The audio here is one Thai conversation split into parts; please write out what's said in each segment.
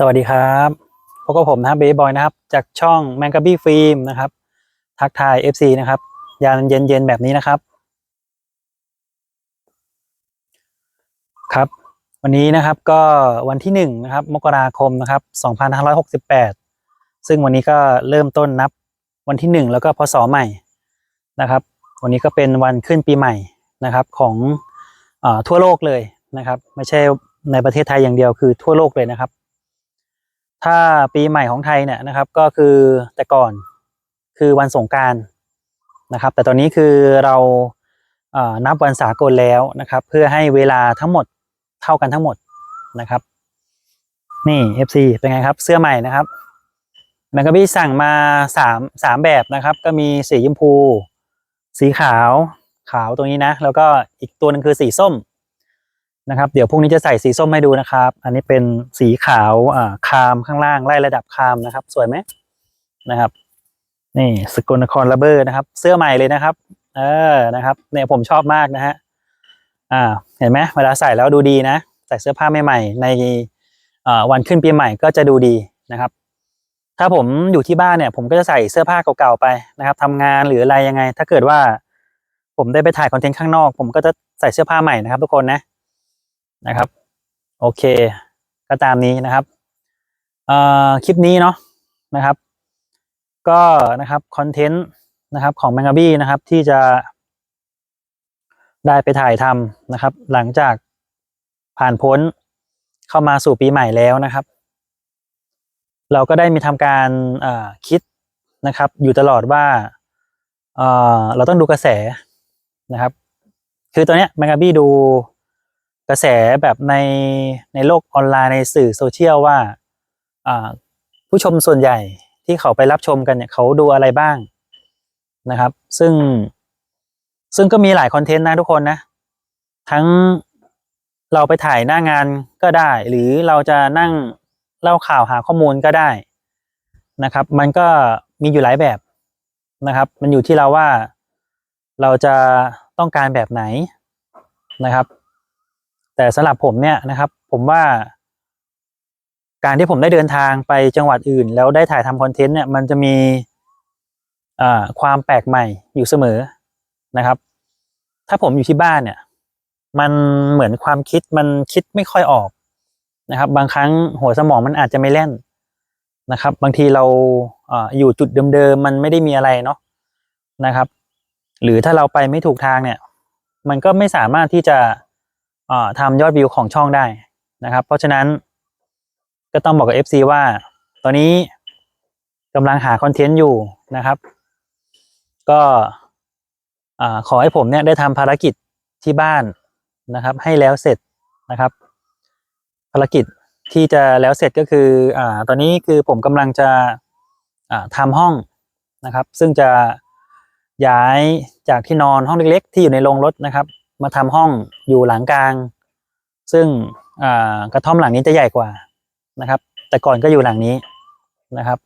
สวัสดีครับพบกับผมนะครับเบย์บอยนะครับ จากช่องแมงก a บี้ฟิล์มนะครับ ทักทาย FC นะครับ ยามเย็นๆแบบนี้นะครับ ครับ วันนี้นะครับก็วันที่หนึ่งนะครับ มกราคมนะครับ2568 ซึ่งวันนี้ก็เริ่มต้นนับวันที่หนึ่งแล้วก็พศใหม่นะครับ วันนี้ก็เป็นวันขึ้นปีใหม่นะครับของอทั่วโลกเลยนะครับ ไม่ใช่ในประเทศไทยอย่างเดียวคือทั่วโลกเลยนะครับ ถ้าปีใหม่ของไทยเนี่ยนะครับก็คือแต่ก่อนคือวันสงการนะครับ แต่ตอนนี้คือเรานับวันสากลแล้วนะครับ เพื่อให้เวลาทั้งหมดเท่ากันทั้งหมดนะครับ นี่ FC เป็นไงครับเสื้อใหม่นะครับแมงกะบี้สั่งมาสามสามแบบนะครับ ก็มีสีชมพู สีขาวขาวตรงนี้นะ แล้วก็อีกตัวหนึงคือสีส้ม นะครับเดี๋ยวพรุ่งนี้จะใส่สีส้มให้ดูนะครับ อันนี้เป็นสีขาวอ่าคามข้างล่างไล่ระดับคามนะครับ สวยไหมนะครับ นี่สกลนครระเบอร์นะครับ เสื้อใหม่เลยนะครับ เออนะครับ เนี่ยผมชอบมากนะฮะอ่า เห็นไหมเวลาใส่แล้วดูดีนะ ใส่เสื้อผ้าใหม่ๆในอ่าวันขึ้นปีใหม่ก็จะดูดีนะครับ ถ้าผมอยู่ที่บ้านเนี่ย ผมก็จะใส่เสื้อผ้าเก่าๆไปนะครับทำงานหรืออะไรยังไง ถ้าเกิดว่า ผมได้ไปถ่ายคอนเทนต์ข้างนอก ผมก็จะใส่เสื้อผ้าใหม่นะครับ ทุกคนนะ นะครับ โอเค ก็ตามนี้นะครับเอ่อคลิปนี้เนาะนะครับ ก็นะครับคอนเทนต์นะครับของ m ม n ง a บี้นะครับที่จะได้ไปถ่ายทำนะครับ หลังจากผ่านพ้นเข้ามาสู่ปีใหม่แล้วนะครับ เราก็ได้มีทำการคิดนะครับ อยู่ตลอดว่าเราต้องดูกระแสนะครับ คือตอนเนี้ย m ม n ง a บี้ดู กระแสแบบในในโลกออนไลน์ในสื่อโซเชียลว่าผู้ชมส่วนใหญ่ที่เขาไปรับชมกันเนี่ยเขาดูอะไรบ้างนะครับ ซึ่งซึ่งก็มีหลายคอนเทนต์นะทุกคนนะ ทั้งเราไปถ่ายหน้างานก็ได้ หรือเราจะนั่งเล่าข่าวหาข้อมูลก็ได้นะครับ มันก็มีอยู่หลายแบบนะครับ มันอยู่ที่เราว่าเราจะต้องการแบบไหนนะครับ แต่สำหรับผมเนี่ยนะครับ ผมว่า การที่ผมได้เดินทางไปจังหวัดอื่น แล้วได้ถ่ายทำคอนเทนต์เนี่ยมันจะมีความแปลกใหม่อยู่เสมอนะครับ ถ้าผมอยู่ที่บ้านเนี่ย มันเหมือนความคิดมันคิดไม่ค่อยออกนะครับ บางครั้งหัวสมองมันอาจจะไม่แล่นนะครับ บางทีเราออยู่จุดเดิมๆมันไม่ได้มีอะไรเนาะนะครับ หรือถ้าเราไปไม่ถูกทางเนี่ย มันก็ไม่สามารถที่จะ ทำยอดวิวของช่องได้นะครับ เพราะฉะนั้นก็ต้องบอกกับ FC ว่า ตอนนี้กำลังหาคอนเทนต์อยู่นะครับ ก็อ่าขอให้ผมเนี่ยได้ทำภารกิจที่บ้านนะครับ ให้แล้วเสร็จนะครับ ภารกิจที่จะแล้วเสร็จก็คืออ่าตอนนี้คือผมกำลังจะอ่าทำห้องนะครับ ซึ่งจะย้ายจากที่นอนห้องเล็ก ๆ ที่อยู่ในโรงรถนะครับ มาทำห้องอยู่หลังกลาง ซึ่งกระท่อมหลังนี้จะใหญ่กว่านะครับ แต่ก่อนก็อยู่หลังนี้นะครับ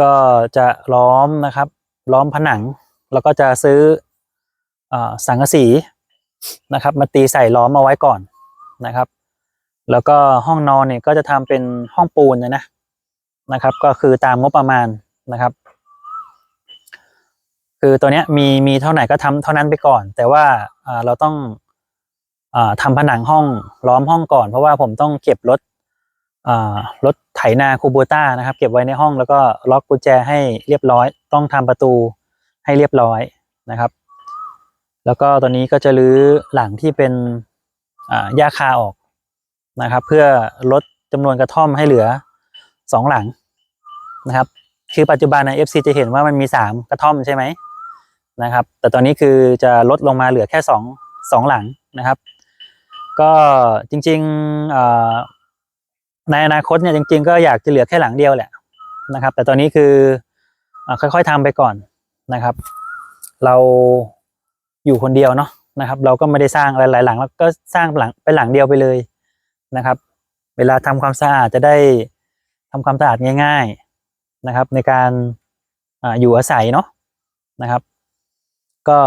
ก็จะล้อมนะครับ ล้อมผนัง แล้วก็จะซื้ออสังกะสีนะครับ มาตีใส่ล้อมเอาไว้ก่อนนะครับ แล้วก็ห้องนอนเนี่ยก็จะทำเป็นห้องปูนนะนะนะครับ ก็คือตามงบประมาณนะครับ คือตัวเนี้ยมีมีเท่าไหร่ก็ทำเท่านั้นไปก่อน แต่ว่าเราต้องอ่าทำผนังห้องล้อมห้องก่อน เพราะว่าผมต้องเก็บรถรถไถนาคูโบต้านะครับ เก็บไว้ในห้องแล้วก็ล็อกกุญแจให้เรียบร้อย ต้องทำประตูให้เรียบร้อยนะครับ แล้วก็ตอนนี้ก็จะรื้อหลังที่เป็นหญ้าคาออกนะครับ เพื่อลดจำนวนกระท่อมให้เหลือสองหลังนะครับ คือปัจจุบันใน FC จะเห็นว่ามันมีสามกระท่อมใช่ไหม นะครับ แต่ตอนนี้คือจะลดลงมาเหลือแค่สองสองหลังนะครับ ก็จริงๆในอนาคตเนี่ยจริง ๆ ก็อยากจะเหลือแค่หลังเดียวแหละนะครับ แต่ตอนนี้คืออค่อยๆทำไปก่อนนะครับ เราอยู่คนเดียวเนาะนะครับ เราก็ไม่ได้สร้างหลายๆหลังแล้วก็สร้างหลังเป็นหลังเดียวไปเลยนะครับ เวลาทำความสะอาดจะได้ทำความสะอาดง่าย ๆนะครับ ในการออยู่อาศัยเนาะนะครับ ก็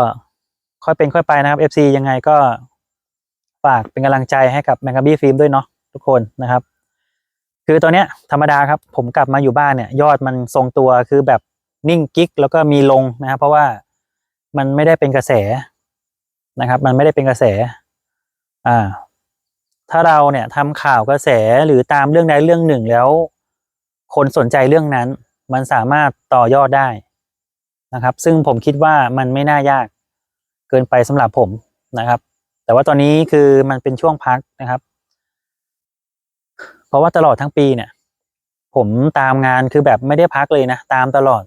ค่อยเป็นค่อยไปนะครับ FC ยังไงก็ฝากเป็นกำลังใจให้กับแมงกาบี้ฟิล์มด้วยเนาะทุกคนนะครับคคือตอนเนี้ยธรรมดาครับ ผมกลับมาอยู่บ้านเนี่ย ยอดมันทรงตัวคือแบบนิ่งกิ๊กแล้วก็มีลงนะครับ เพราะว่ามันไม่ได้เป็นกระแสนะครับ มันไม่ได้เป็นกระแส อ่า ถ้าเราเนี่ยทำข่าวกระแสหรือตามเรื่องใดเรื่องหนึ่งแล้ว คนสนใจเรื่องนั้น มันสามารถต่อยอดได้ นะครับ ซึ่งผมคิดว่ามันไม่น่ายากเกินไปสำหรับผมนะครับ แต่ว่าตอนนี้คือมันเป็นช่วงพักนะครับ เพราะว่าตลอดทั้งปีเนี่ย ผมตามงานคือแบบไม่ได้พักเลยนะ ตามตลอด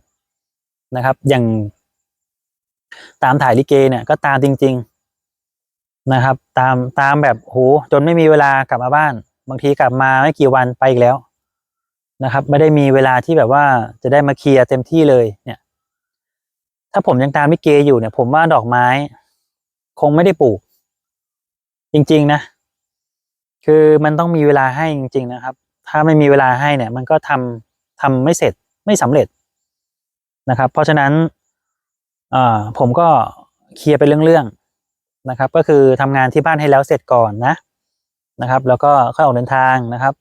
นะครับ อย่างตามถ่ายลิเกเนี่ยก็ตามจริง ๆนะครับ ตามตามแบบโหจนไม่มีเวลากลับมาบ้าน บางทีกลับมาไม่กี่วันไปอีกแล้วนะครับ ไม่ได้มีเวลาที่แบบว่าจะได้มาเคลียร์เต็มที่เลยเนี่ย ถ้าผมยังตามลิเกอยู่เนี่ย ผมว่าดอกไม้ คงไม่ได้ปลูก จริง ๆ นะ คือมันต้องมีเวลาให้จริง ๆ นะครับ ถ้าไม่มีเวลาให้เนี่ย มันก็ทำทำไม่เสร็จไม่สำเร็จนะครับ เพราะฉะนั้นผมก็เคลียร์ไปเรื่องๆนะครับ ก็คือทำงานที่บ้านให้แล้วเสร็จก่อนนะนะครับ แล้วก็ค่อยออกเดินทางนะครับ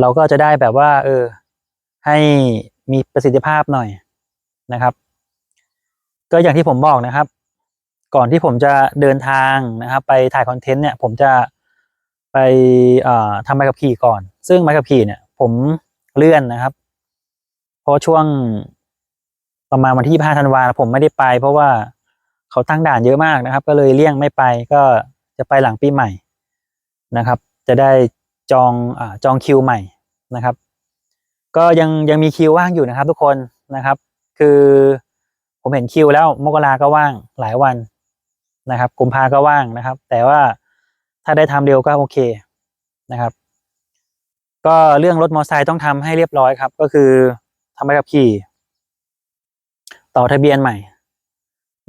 เราก็จะได้แบบว่า เออ ให้มีประสิทธิภาพหน่อยนะครับ ก็อย่างที่ผมบอกนะครับ ก่อนที่ผมจะเดินทางนะครับ ไปถ่ายคอนเทนต์เนี่ย ผมจะไปเอ่อทำใบขับขี่ก่อน ซึ่งใบขับขี่เนี่ย ผมเลื่อนนะครับ เพราะช่วงประมาณวันที่5ธันวาผมไม่ได้ไป เพราะว่าเขาตั้งด่านเยอะมากนะครับ ก็เลยเลี่ยงไม่ไปก็จะไปหลังปีใหม่นะครับ จะได้จองอ่าจองคิวใหม่นะครับ ก็ยังยังมีคิวว่างอยู่นะครับ ทุกคนนะครับ คือ ผมเห็นคิวแล้วมกราก็ว่างหลายวันนะครับ กุมภาก็ว่างนะครับ แต่ว่าถ้าได้ทำเร็วก็โอเคนะครับ ก็เรื่องรถมอเตอร์ไซค์ต้องทำให้เรียบร้อยครับ ก็คือทำใบขับขี่ ต่อทะเบียนใหม่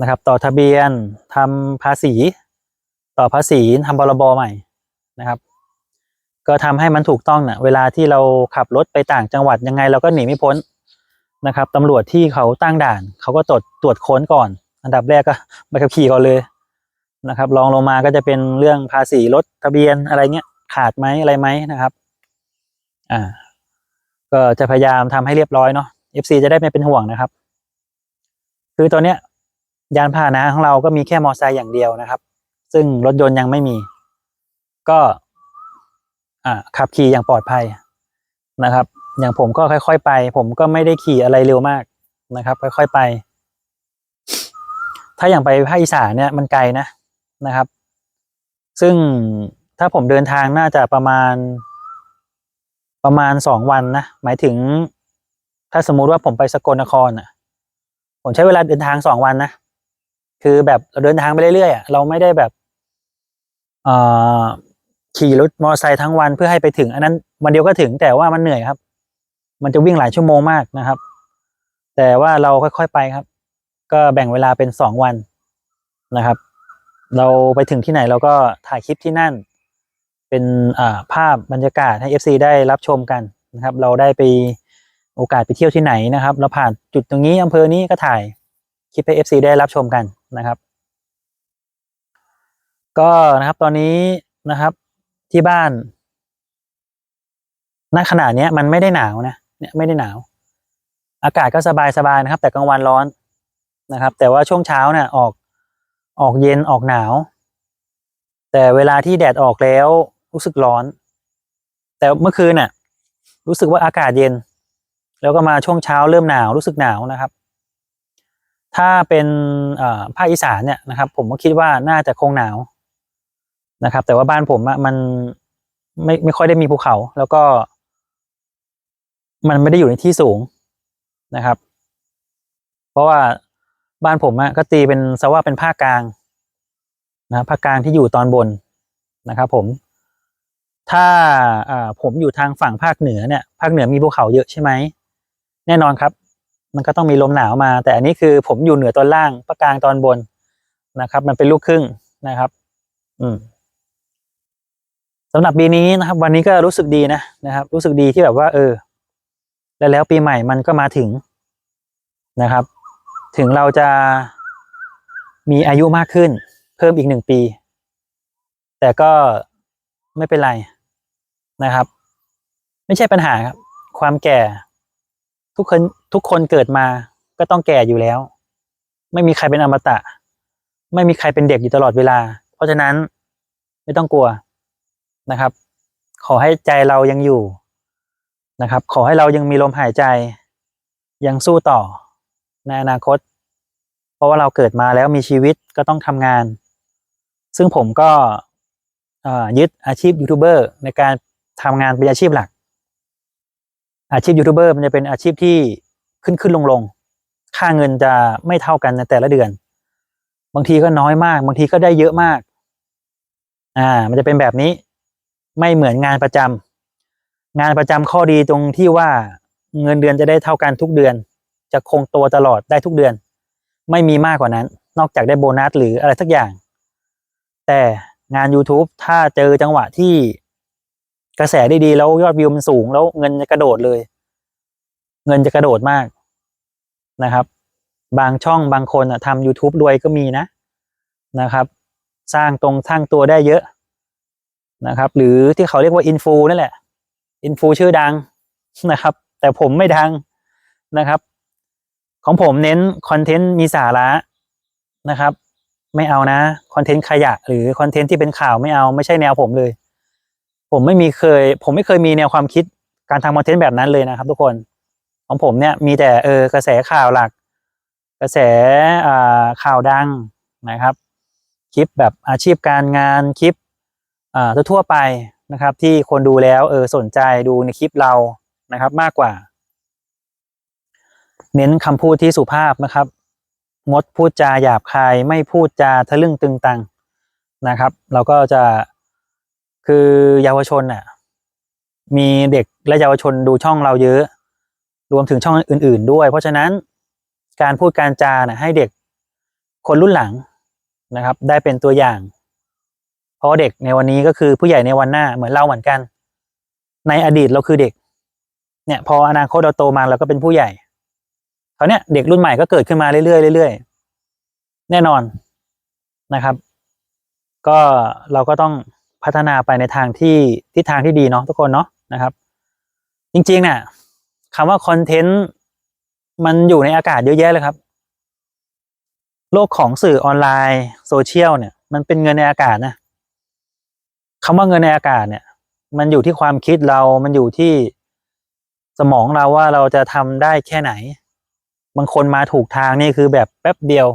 นะครับ ต่อทะเบียนทำภาษี ต่อภาษีทำบรบใหม่นะครับ ก็ทำให้มันถูกต้องนะเวลาที่เราขับรถไปต่างจังหวัดยังไงเราก็หนีไม่พ้น นะครับตำรวจที่เขาตั้งด่าน เขาก็ตรวจตรวจค้นก่อน อันดับแรกก็ใบขับขี่ก่อนเลยนะครับรองลงมาก็จะเป็นเรื่องภาษีรถทะเบียนอะไรเงี้ยขาดไหมอะไรไหมนะครับอ่าก็จะพยายามทำให้เรียบร้อยเนาะ FC จะได้ไม่เป็นห่วงนะครับ คือตอนเนี้ยยานพาหนะของเราก็มีแค่มอเตอร์ไซค์อย่างเดียวนะครับ ซึ่งรถยนต์ยังไม่มี ก็อ่าขับขี่อย่างปลอดภัยนะครับ อย่างผมก็ค่อย ๆ ไป ผมก็ไม่ได้ขี่อะไรเร็วมากนะครับ ค่อย ๆ ไป ถ้าอย่างไปภาคอีสานเนี่ยมันไกลนะนะครับ ซึ่งถ้าผมเดินทางน่าจะประมาณ ประมาณสองวันนะหมายถึง ถ้าสมมุติว่าผมไปสกลนครอะ ผมใช้เวลาเดินทางสองวันนะคือแบบเเดินทางไปเรื่อยๆอะเราไม่ได้แบบขี่รถมอเตอร์ไซค์ทั้งวันเพื่อให้ไปถึง อันนั้นวันเดียวก็ถึงแต่ว่ามันเหนื่อยครับ มันจะวิ่งหลายชั่วโมงมากนะครับ แต่ว่าเราค่อยๆไปครับ ก็แบ่งเวลาเป็นสองวันนะครับ เราไปถึงที่ไหนเราก็ถ่ายคลิปที่นั่น เป็นภาพบรรยากาศให้ FC ได้รับชมกันนะครับ เราได้ไปโอกาสไปเที่ยวที่ไหนนะครับ เราผ่านจุดตรงนี้อำเภอนี้ก็ถ่ายคลิปให้ FC ได้รับชมกันนะครับ ก็นะครับตอนนี้นะครับที่บ้านณขณะนี้มันไม่ได้หนาวนะ เนี่ยไม่ได้หนาว อากาศก็สบายสบายนะครับ แต่กลางวันร้อนนะครับ แต่ว่าช่วงเช้าเนี่ยออกออกเย็นออกหนาว แต่เวลาที่แดดออกแล้วรู้สึกร้อน แต่เมื่อคืนน่ะ รู้สึกว่าอากาศเย็น แล้วก็มาช่วงเช้าเริ่มหนาวรู้สึกหนาวนะครับ ถ้าเป็นภาคอีสานเนี่ยนะครับ ผมก็คิดว่าน่าจะคงหนาวนะครับ แต่ว่าบ้านผมมันไม่ไม่ค่อยได้มีภูเขา แล้วก็ มันไม่ได้อยู่ในที่สูงนะครับ เพราะว่าบ้านผมอะก็ตีเป็นซะว่าเป็นภาคกลางนะภาคกลางที่อยู่ตอนบนนะครับ ผม ถ้าผมอยู่ทางฝั่งภาคเหนือเนี่ย ภาคเหนือมีภูเขาเยอะใช่ไหมแน่นอนครับ มันก็ต้องมีลมหนาวมา แต่อันนี้คือผมอยู่เหนือตอนล่างภาคกลางตอนบนนะครับ มันเป็นลูกครึ่งนะครับ อืมสำหรับปีนี้นะครับ วันนี้ก็รู้สึกดีนะนะครับ รู้สึกดีที่แบบว่า เออ แล้วแล้วปีใหม่มันก็มาถึงนะครับ ถึงเราจะมีอายุมากขึ้น เพิ่มอีกหนึ่งปี แต่ก็ไม่เป็นไรนะครับ ไม่ใช่ปัญหาครับ ความแก่ทุกคนทุกคนเกิดมาก็ต้องแก่อยู่แล้ว ไม่มีใครเป็นอมตะ ไม่มีใครเป็นเด็กอยู่ตลอดเวลา เพราะฉะนั้นไม่ต้องกลัวนะครับ ขอให้ใจเรายังอยู่ นะครับ ขอให้เรายังมีลมหายใจ ยังสู้ต่อในอนาคต เพราะว่าเราเกิดมาแล้วมีชีวิตก็ต้องทำงาน ซึ่งผมก็ยึดอาชีพยูทูบเบอร์ในการทำงานเป็นอาชีพหลัก อาชีพยูทูบเบอร์มันจะเป็นอาชีพที่ขึ้นขึ้นลงลงค่าเงินจะไม่เท่ากันในแต่ละเดือน บางทีก็น้อยมาก บางทีก็ได้เยอะมาก อ่า มันจะเป็นแบบนี้ ไม่เหมือนงานประจำ งานประจำข้อดีตรงที่ว่าเงินเดือนจะได้เท่ากันทุกเดือน จะคงตัวตลอดได้ทุกเดือน ไม่มีมากกว่านั้น นอกจากได้โบนัสหรืออะไรสักอย่าง แต่งาน YouTube ถ้าเจอจังหวะที่กระแสได้ดีแล้วยอดวิวมันสูงแล้วเงินจะกระโดดเลย เงินจะกระโดดมากนะครับ บางช่องบางคนอะทำ YouTube รวยก็มีนะนะครับ สร้างตรงสร้างตัวได้เยอะนะครับ หรือที่เขาเรียกว่าอินฟูนั่นแหละ อินฟูชื่อดังนะครับ แต่ผมไม่ดังนะครับ ของผมเน้นคอนเทนต์มีสาระนะครับ ไม่เอานะคอนเทนต์ขยะ หรือคอนเทนต์ที่เป็นข่าวไม่เอาไม่ใช่แนวผมเลย ผมไม่มีเคย ผมไม่เคยมีแนวความคิดการทำคอนเทนต์แบบนั้นเลยนะครับ ทุกคนของผมเนี่ยมีแต่เออกระแสข่าวหลัก กระแสข่าวดังนะครับ คลิปแบบอาชีพการงานคลิปทั่วๆไป นะครับ ที่คนดูแล้วเออสนใจดูในคลิปเรานะครับ มากกว่า เน้นคำพูดที่สุภาพนะครับ งดพูดจาหยาบคาย ไม่พูดจาทะลึ่งตึงตังนะครับ เราก็จะคือเยาวชนน่ะมีเด็กและเยาวชนดูช่องเราเยอะ รวมถึงช่องอื่น ๆ ด้วย เพราะฉะนั้นการพูดการจาน่ะให้เด็กคนรุ่นหลังนะครับ ได้เป็นตัวอย่าง เพราะเด็กในวันนี้ก็คือผู้ใหญ่ในวันหน้าเหมือนเราเหมือนกัน ในอดีตเราคือเด็ก เนี่ย พออนาคตเราโตมาเราก็เป็นผู้ใหญ่เขาวเนี่ยเด็กรุ่นใหม่ก็เกิดขึ้นมาเรื่อยๆเรื่อยๆแน่นอนนะครับ ก็เราก็ต้องพัฒนาไปในทางที่ทิศทางที่ดีเนาะทุกคนเนาะนะครับ จริงๆเนี่ยคำว่าคอนเทนต์มันอยู่ในอากาศเยอะแยะเลยครับ โลกของสื่อออนไลน์โซเชียลเนี่ย มันเป็นเงินในอากาศนะ คำว่าเงินในอากาศเนี่ย มันอยู่ที่ความคิดเรา มันอยู่ที่สมองเราว่าเราจะทำได้แค่ไหน บางคนมาถูกทางนี่คือแบบแป๊บเดียว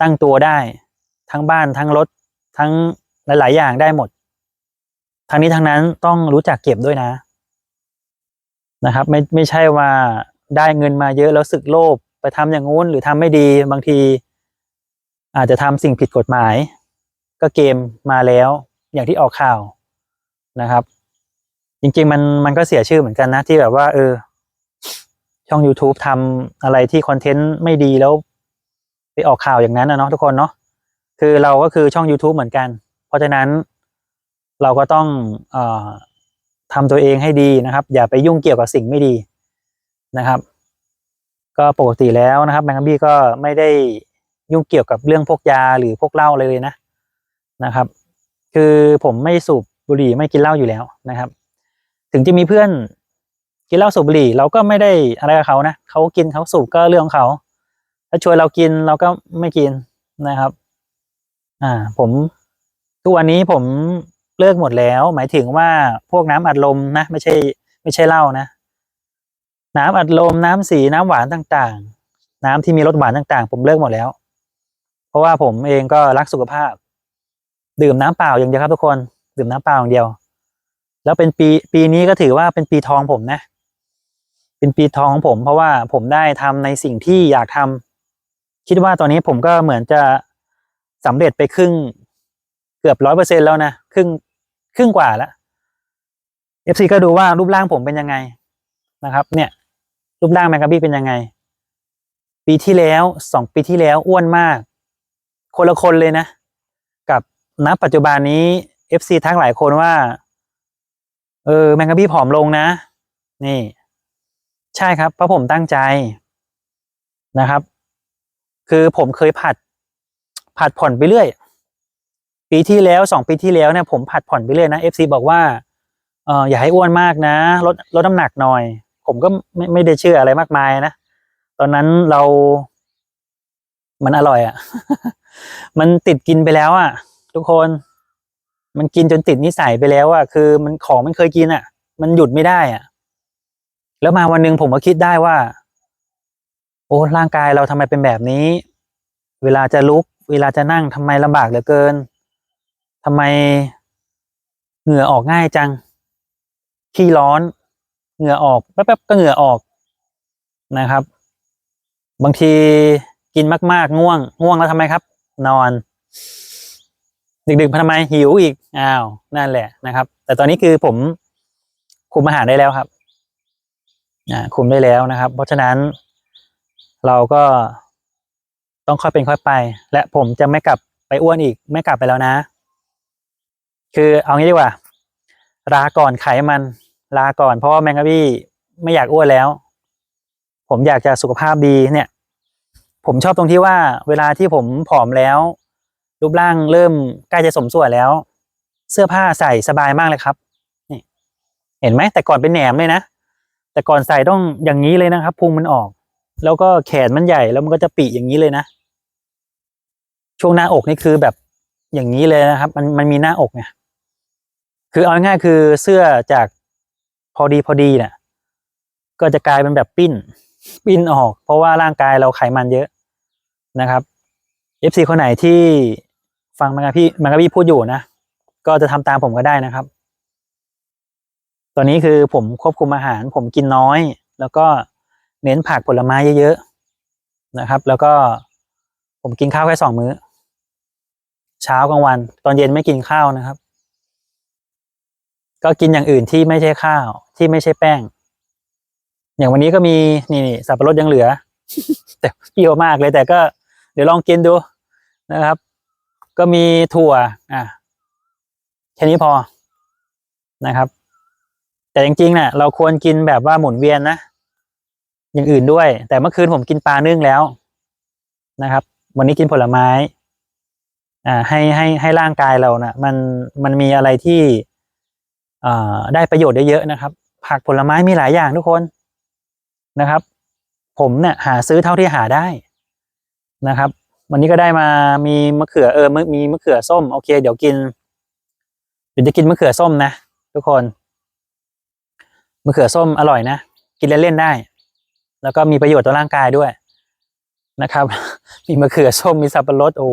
ตั้งตัวได้ ทั้งบ้านทั้งรถทั้งหลาย ๆ อย่างได้หมดทางนี้ทางนั้นต้องรู้จักเก็บด้วยนะ นะครับ ไม่ไม่ใช่ว่าได้เงินมาเยอะแล้วสึกโลภไปทำอย่างงู้นหรือทำไม่ดีบางที อาจจะทำสิ่งผิดกฎหมาย ก็เกมมาแล้ว อย่างที่ออกข่าวนะครับ จริงๆมันมันก็เสียชื่อเหมือนกันนะที่แบบว่า เออ ช่อง YouTube ทำอะไรที่คอนเทนต์ไม่ดีแล้วไปออกข่าวอย่างนั้นนะเนาะทุกคนเนาะคือเราก็คือช่อง YouTube เหมือนกัน เพราะฉะนั้นเราก็ต้องออทำตัวเองให้ดีนะครับ อย่าไปยุ่งเกี่ยวกับสิ่งไม่ดีนะครับ ก็ปกติแล้วนะครับแมงบี้ก็ไม่ได้ยุ่งเกี่ยวกับเรื่องพวกยาหรือพวกเหล้าอะไรเลยนะนะครับ คือผมไม่สูบบุหรี่ไม่กินเหล้าอยู่แล้วนะครับ ถึงจะมีเพื่อนกินเหล้าสูบบุหรี่ เราก็ไม่ได้อะไรกับเขานะเขากินเขาสูบก็เรื่องของเขาถ้าชวนเรากินเราก็ไม่กินนะครับ อ่า ผมทุกวันนี้ผมเลิกหมดแล้ว หมายถึงว่าพวกน้ำอัดลมนะไม่ใช่ ไม่ใช่เหล้านะน้ำอัดลมน้ำสีน้ำหวานต่างๆ น้ำที่มีรสหวานต่างๆ ผมเลิกหมดแล้ว เพราะว่าผมเองก็รักสุขภาพ ดื่มน้ำเปล่าอย่างเดียวครับทุกคนดื่มน้ำเปล่าอย่างเดียว แล้วเป็นปีปีนี้ก็ถือว่าเป็นปีทองผมนะ เป็นปีทองของผม เพราะว่าผมได้ทำในสิ่งที่อยากทำคิดว่าตอนนี้ผมก็เหมือนจะสำเร็จไปครึ่งเกือบร้อยเปอร์เซ็นแล้วนะครึ่งครึ่งกว่าแล้วเอฟซีก็ดูว่ารูปร่างผมเป็นยังไงนะครับ เนี่ย รูปร่างแมกกาบี้เป็นยังไง ปีที่แล้วสองปีที่แล้วอ้วนมาก คนละคนเลยนะ ณปัจจุบันนี้เอฟซีทั้งหลายคนว่า เออ แมงกะบี้ผอมลงนะ นี่ ใช่ครับ เพราะผมตั้งใจนะครับ คือผมเคยผัด ผัดผ่อนไปเรื่อย ปีที่แล้วสองปีที่แล้วเนี่ยผมผัดผ่อนไปเรื่อยนะเอฟซีบอกว่าเอออย่าให้อ้วนมากนะลดลดน้ำหนักหน่อย ผมก็ไม่ไม่ได้เชื่ออะไรมากมายนะตอนนั้นเรา มันอร่อยอะ่ะ มันติดกินไปแล้วอะ่ะ ทุกคน มันกินจนติดนิสัยไปแล้วอะ่ะคือ มันของมันเคยกินอะ่ะมันหยุดไม่ได้อะ่ะแล้วมาวันหนึ่งผมก็คิดได้ว่า โอ้ร่างกายเราทำไมเป็นแบบนี้ เวลาจะลุก เวลาจะนั่งทำไมลำบากเหลือเกินทำไมเหงื่อออกง่ายจัง ขี้ร้อน เหงื่อออกแป๊บๆก็เหงื่อออกนะครับ บางทีกินมาก ๆ ง่วง ง่วงแล้วทำไมครับ นอน ดึกๆทำไมหิวอีกอ้าวนั่นแหละนะครับ แต่ตอนนี้คือผมคุมอาหารได้แล้วครับคุมได้แล้วนะครับ เพราะฉะนั้น เราก็ต้องค่อยเป็นค่อยไป และผมจะไม่กลับไปอ้วนอีก ไม่กลับไปแล้วนะ คือเอางี้ดีกว่าลาก่อนไขมันลาก่อน เพราะว่าแมงกะบี้ไม่อยากอ้วนแล้ว ผมอยากจะสุขภาพดีเนี่ย ผมชอบตรงที่ว่าเวลาที่ผมผอมแล้ว รูปร่างเริ่มใกล้จะสมส่วนแล้ว เสื้อผ้าใส่สบายมากเลยครับนี่เห็นไหมแต่ก่อนเป็นแหนมเลยนะแต่ก่อนใส่ต้องอย่างนี้เลยนะครับพุงมันออก แล้วก็แขนมันใหญ่แล้วมันก็จะปีอย่างนี้เลยนะ ช่วงหน้าอกนี่คือแบบอย่างนี้เลยนะครับ มันมันมีหน้าอกไงคือเอาง่ายๆคือเสื้อจากพอดีพอดีเนี่ยก็จะกลายเป็นแบบปิ้น ปิ้นออก เพราะว่าร่างกายเราไขมันเยอะนะครับ FC คนไหนที่ ฟังมังกรพี่มังกรพี่พูดอยู่นะ ก็จะทำตามผมก็ได้นะครับ ตอนนี้คือผมควบคุมอาหาร ผมกินน้อย แล้วก็เน้นผักผลไม้เยอะๆนะครับ แล้วก็ผมกินข้าวแค่สองมื้อ เช้ากลางวัน ตอนเย็นไม่กินข้าวนะครับ ก็กินอย่างอื่นที่ไม่ใช่ข้าวที่ไม่ใช่แป้ง อย่างวันนี้ก็มีนี่นี่สับปะรดยังเหลือ แต่เปรี้ยวมากเลยแต่ก็เดี๋ยวลองกินดูนะครับ ก็มีถั่วอะแค่นี้พอนะครับ แต่จริงๆเนี่ยเราควรกินแบบว่าหมุนเวียนนะอย่างอื่นด้วย แต่เมื่อคืนผมกินปลานึ่งแล้วนะครับ วันนี้กินผลไม้ อ่า ให้ให้ให้ร่างกายเรานะ่ะ มันมันมีอะไรที่อ่าได้ประโยชน์ได้เยอะนะครับ ผักผลไม้มีหลายอย่างทุกคนนะครับ ผมเนี่ยหาซื้อเท่าที่หาได้นะครับ วันนี้ก็ได้มามีมะเขือเออมีมะเขือส้มโอเค เดี๋ยวกินเดี๋ยวจะกินมะเขือส้มนะทุกคนมะเขือส้มอร่อยนะกินเล่นๆได้ แล้วก็มีประโยชน์ต่อร่างกายด้วยนะครับ มีมะเขือส้มมีสับปะรดโอ้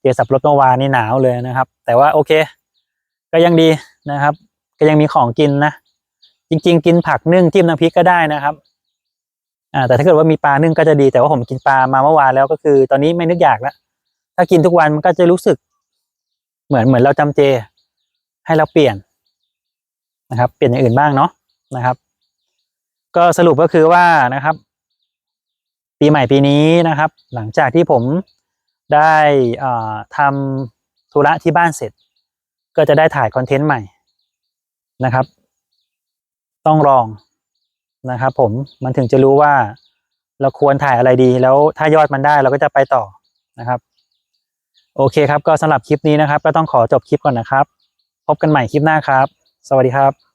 เจอสับปะรดเมื่อวานนี่หนาวเลยนะครับ แต่ว่าโอเค ก็ยังดีนะครับ ก็ยังมีของกินนะจริง ๆ กินผักนึ่งจิ้มน้ำพริกก็ได้นะครับ อ่าแต่ถ้าเกิดว่ามีปลานึ่งก็จะดีแต่ว่าผมกินปลามาเมื่อวานแล้วก็คือ ตอนนี้ไม่นึกอยากแล้วถ้ากินทุกวันมันก็จะรู้สึก เหมือนเหมือนเราจำเจ ให้เราเปลี่ยนนะครับ เปลี่ยนอย่างอื่นบ้างเนาะนะครับ ก็สรุปก็คือว่านะครับ ปีใหม่ปีนี้นะครับ หลังจากที่ผมได้ทำธุระที่บ้านเสร็จ ก็จะได้ถ่ายคอนเทนต์ใหม่นะครับ ต้องลอง นะครับ ผมมันถึงจะรู้ว่าเราควรถ่ายอะไรดี แล้วถ้ายอดมันได้เราก็จะไปต่อนะครับ โอเคครับ ก็สำหรับคลิปนี้นะครับ ก็ต้องขอจบคลิปก่อนนะครับ พบกันใหม่คลิปหน้าครับ สวัสดีครับ